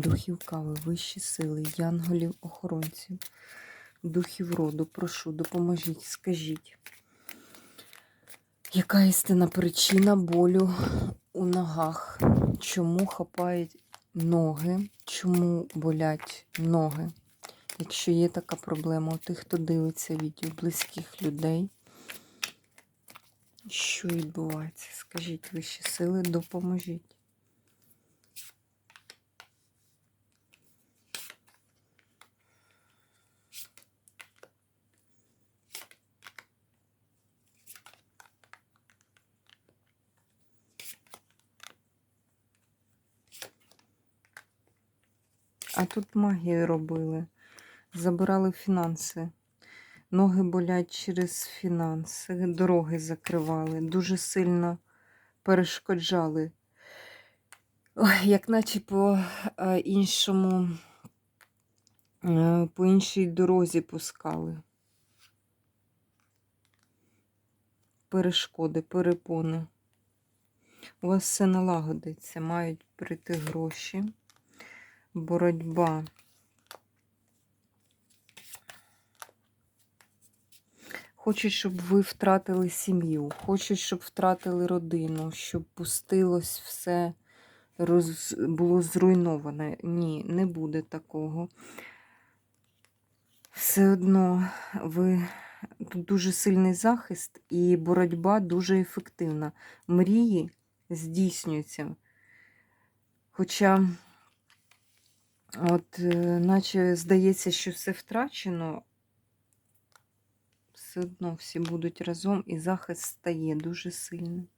духів кави, вищі сили, янголів, охоронців, духів роду, прошу, допоможіть, скажіть, яка істина причина болю у ногах? Чому хапають ноги? Чому болять ноги? Якщо є така проблема у тих, хто дивиться відео близьких людей, що відбувається? Скажіть вищі сили, допоможіть. Тут магію робили. Забирали фінанси. Ноги болять через фінанси, дороги закривали, дуже сильно перешкоджали. Ой, як наче по е, іншому, е, по іншій дорозі пускали. Перешкоди, перепони. У вас все налагодиться, мають прийти гроші боротьба. Хочуть, щоб ви втратили сім'ю, хочуть, щоб втратили родину, щоб пустилось все, роз... було зруйноване. Ні, не буде такого. Все одно ви тут дуже сильний захист і боротьба дуже ефективна. Мрії здійснюються. Хоча От, е, наче здається, що все втрачено, все одно всі будуть разом і захист стає дуже сильним.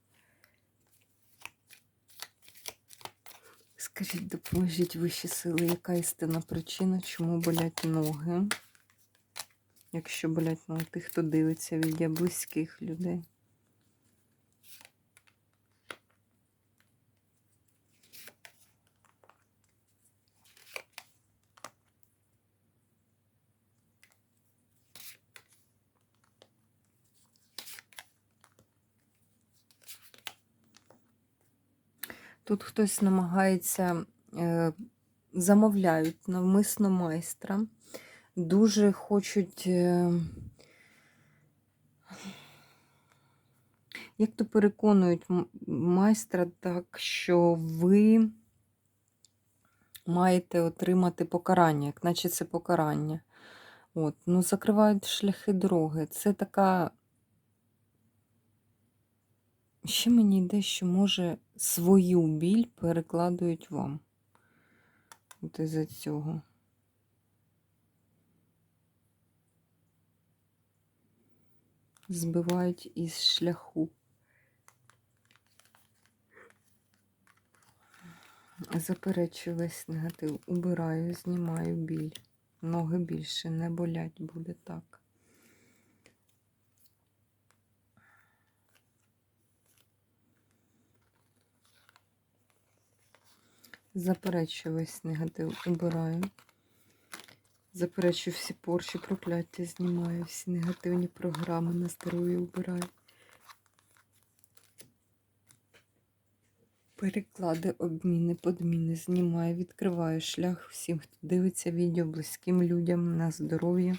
Скажіть, допоможіть вищі сили, яка істинна причина, чому болять ноги? Якщо болять ноги тих, хто дивиться від близьких людей. Тут хтось намагається, е, замовляють навмисно майстра, дуже хочуть, е, як то переконують майстра так, що ви маєте отримати покарання, як наче це покарання. От, ну, закривають шляхи дороги. Це така Ще мені йде, що, може, свою біль перекладують вам. От із-за цього. Збивають із шляху. Заперечую весь негатив. Убираю, знімаю біль. Ноги більше не болять, буде так. Заперечую весь негатив, убираю. Заперечую всі порчі, прокляття, знімаю, всі негативні програми на здоров'я убираю. Переклади, обміни, подміни, знімаю, відкриваю шлях всім, хто дивиться відео близьким людям на здоров'я.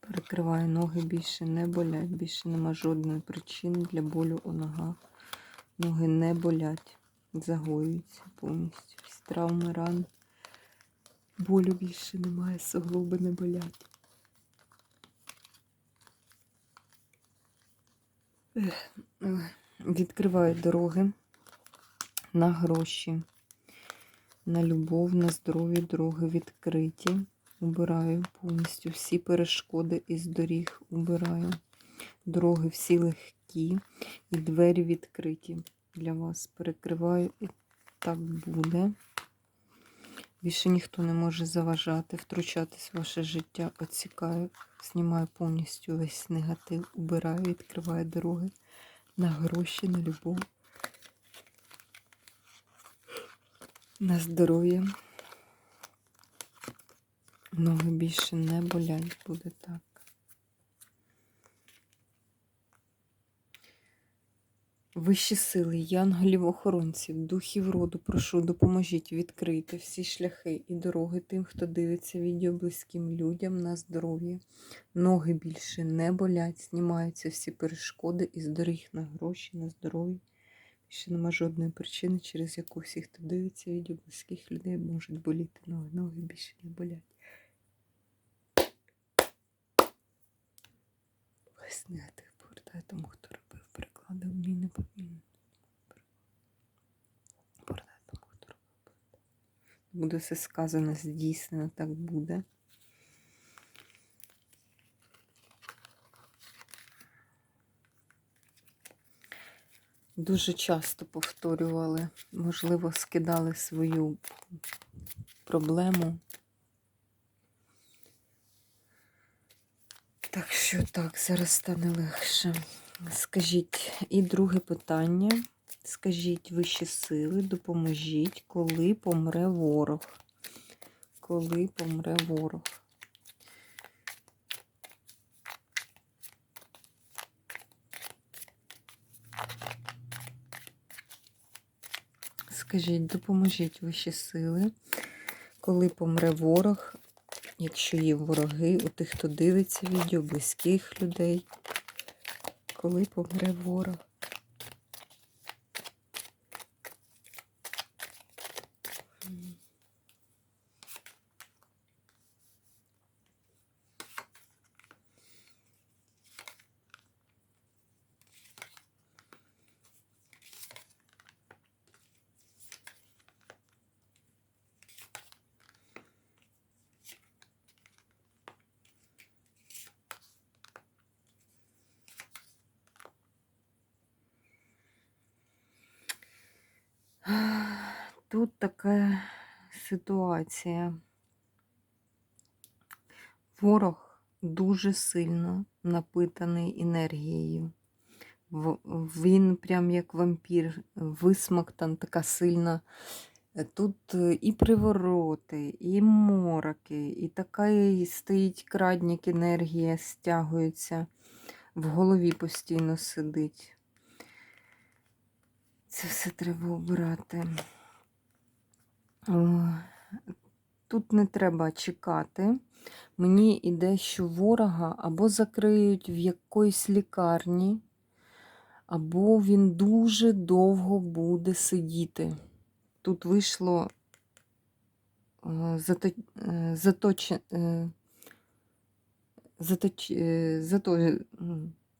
Перекриваю ноги більше не болять, більше нема жодної причини для болю у ногах. Ноги не болять загоюються повністю. Всі травми ран. Болю більше немає, суглоби не болять. Відкриваю дороги на гроші, на любов, на здоров'я дороги відкриті. Убираю повністю всі перешкоди із доріг. Убираю. Дороги всі легкі і двері відкриті для вас перекриваю і так буде. Більше ніхто не може заважати, втручатись в ваше життя, оцікаю, знімаю повністю весь негатив, убираю, відкриваю дороги на гроші, на любов, на здоров'я. Ноги більше не болять, буде так. Вищі сили, янголів-охоронців, духів роду, прошу, допоможіть відкрити всі шляхи і дороги тим, хто дивиться відео близьким людям на здоров'я. Ноги більше не болять, знімаються всі перешкоди із доріг на гроші, на здоров'я. Більше нема жодної причини, через яку всі, хто дивиться відео близьких людей, можуть боліти ноги. Ноги більше не болять. Весь негатив повертає тому, хто робив переклади обміни робив. Буде все сказано, здійснено, так буде. Дуже часто повторювали, можливо, скидали свою проблему. Так що так, зараз стане легше. Скажіть, і друге питання. Скажіть вищі сили, допоможіть, коли помре ворог. Коли помре ворог. Скажіть, допоможіть вищі сили, коли помре ворог, якщо є вороги, у тих, хто дивиться відео, близьких людей, коли помре ворог. Тут така ситуація. Ворог дуже сильно напитаний енергією. Він прям як вампір, висмоктан, така сильна. Тут е, і привороти, і мороки, і така і стоїть крадник, енергія стягується, в голові постійно сидить. Це все треба обирати. О, Тут не треба чекати. Мені іде, що ворога або закриють в якоїсь лікарні, або він дуже довго буде сидіти. Тут вийшло е, зато, е, е, заточ, е, зато,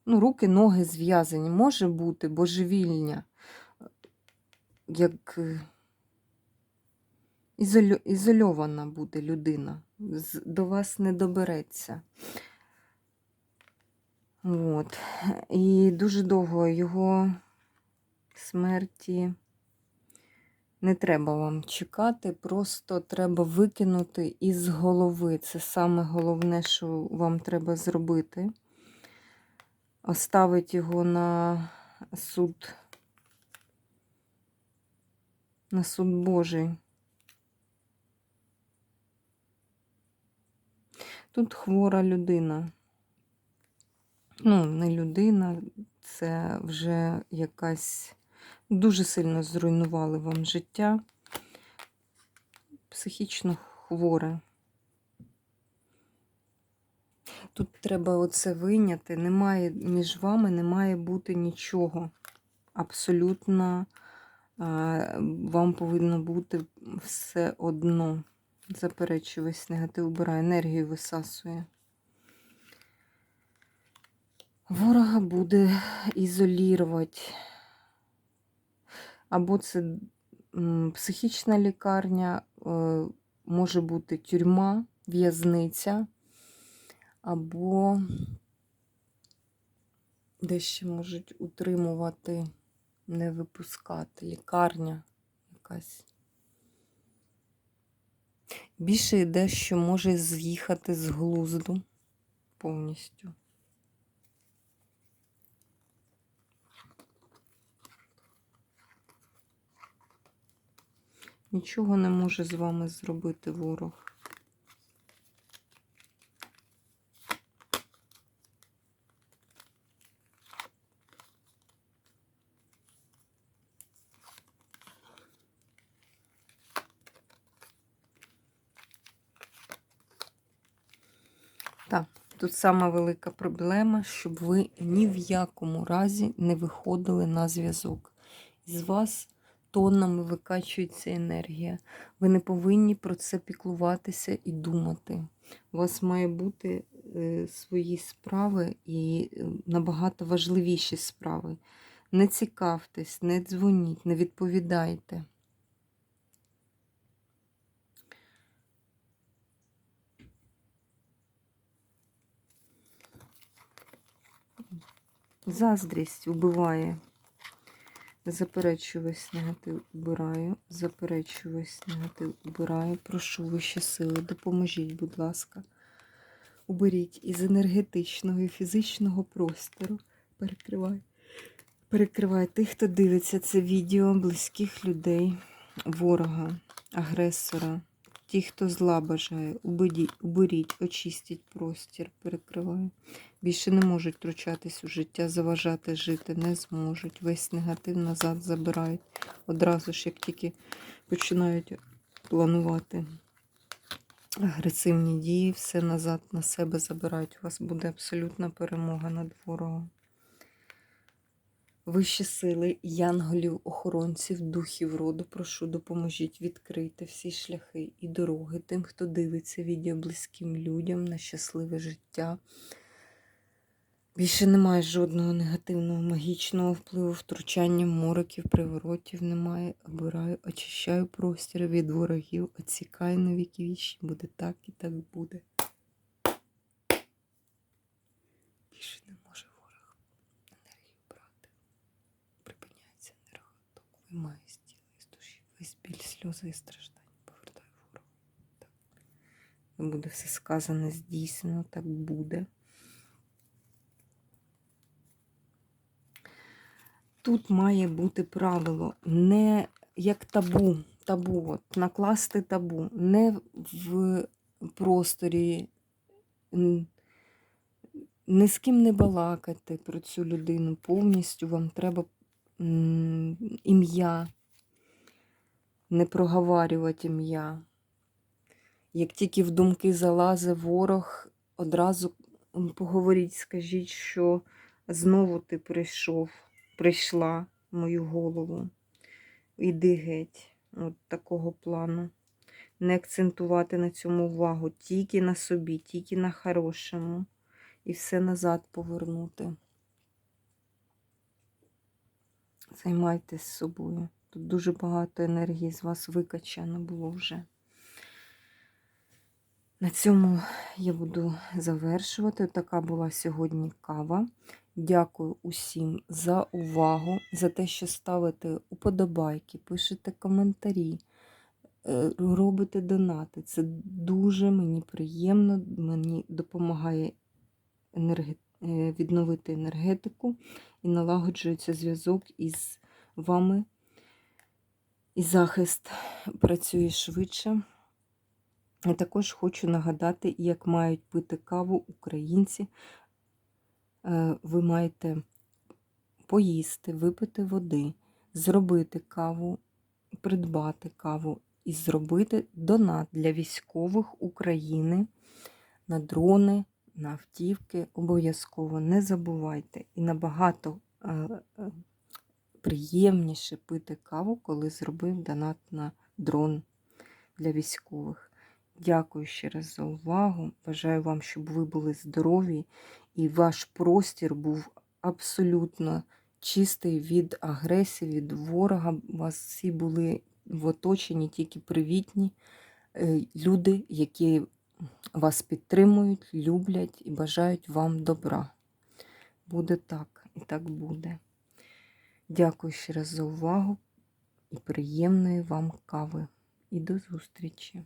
ну, руки, ноги зв'язані. Може бути божевільня, як е, ізольована буде людина. До вас не добереться. От. І дуже довго його смерті не треба вам чекати, просто треба викинути із голови. Це саме головне, що вам треба зробити. Оставить його на суд, на суд Божий. Тут хвора людина. Ну, не людина, це вже якась дуже сильно зруйнували вам життя. Психічно хворе. Тут треба оце вийняти. Немає, між вами не має бути нічого. Абсолютно вам повинно бути все одно. Заперечую весь негатив, убирає, енергію висасує. Ворога буде ізолірувати. Або це психічна лікарня, е, може бути тюрма, в'язниця, або де ще можуть утримувати, не випускати. Лікарня якась. Більше йде, що може з'їхати з глузду повністю. Нічого не може з вами зробити ворог. Так, тут сама велика проблема, щоб ви ні в якому разі не виходили на зв'язок. З вас тоннами викачується енергія. Ви не повинні про це піклуватися і думати. У вас має бути е, свої справи і е, набагато важливіші справи. Не цікавтесь, не дзвоніть, не відповідайте. Заздрість вбиває. Заперечую весь негатив, убираю. Заперечую весь негатив, убираю. Прошу вищі сили, допоможіть, будь ласка. Уберіть із енергетичного і фізичного простору. Перекривай. Перекривай тих, хто дивиться це відео, близьких людей, ворога, агресора, ті, хто зла бажає, уберіть, очистіть простір, перекриваю. Більше не можуть втручатись у життя, заважати жити, не зможуть. Весь негатив назад забирають. Одразу ж, як тільки починають планувати агресивні дії, все назад на себе забирають. У вас буде абсолютна перемога над ворогом. Вищі сили, янголів, охоронців, духів роду, прошу, допоможіть відкрити всі шляхи і дороги тим, хто дивиться відео близьким людям на щасливе життя. Більше немає жодного негативного магічного впливу, втручання мороків, приворотів немає. Обираю, очищаю простір від ворогів, оцікаю на віки. Буде так і так буде. Більше не може ворог енергію брати. Припиняється енерготок. Виймає з тіла і з душі. Весь біль, сльози і страждання повертаю ворогу. Так. Буде все сказане, здійснено, так буде. Тут має бути правило не як табу, табу, от, накласти табу, не в просторі, ні з ким не балакати про цю людину. Повністю вам треба ім'я, не проговарювати ім'я. Як тільки в думки залазить ворог, одразу поговоріть, скажіть, що знову ти прийшов прийшла в мою голову. Іди геть, от такого плану. Не акцентувати на цьому увагу, тільки на собі, тільки на хорошому. І все назад повернути. Займайтесь собою. Тут дуже багато енергії з вас викачано було вже. На цьому я буду завершувати. Така була сьогодні кава. Дякую усім за увагу, за те, що ставите уподобайки, пишете коментарі, е, робите донати. Це дуже мені приємно, мені допомагає енерге... е, відновити енергетику і налагоджується зв'язок із вами. І захист працює швидше. Я також хочу нагадати, як мають пити каву українці. Е, ви маєте поїсти, випити води, зробити каву, придбати каву і зробити донат для військових України на дрони, на автівки. Обов'язково не забувайте. І набагато е, е, приємніше пити каву, коли зробив донат на дрон для військових. Дякую ще раз за увагу. Бажаю вам, щоб ви були здорові і ваш простір був абсолютно чистий від агресії, від ворога. Вас всі були в оточенні тільки привітні е, люди, які вас підтримують, люблять і бажають вам добра. Буде так і так буде. Дякую ще раз за увагу. і приємної вам кави. І до зустрічі!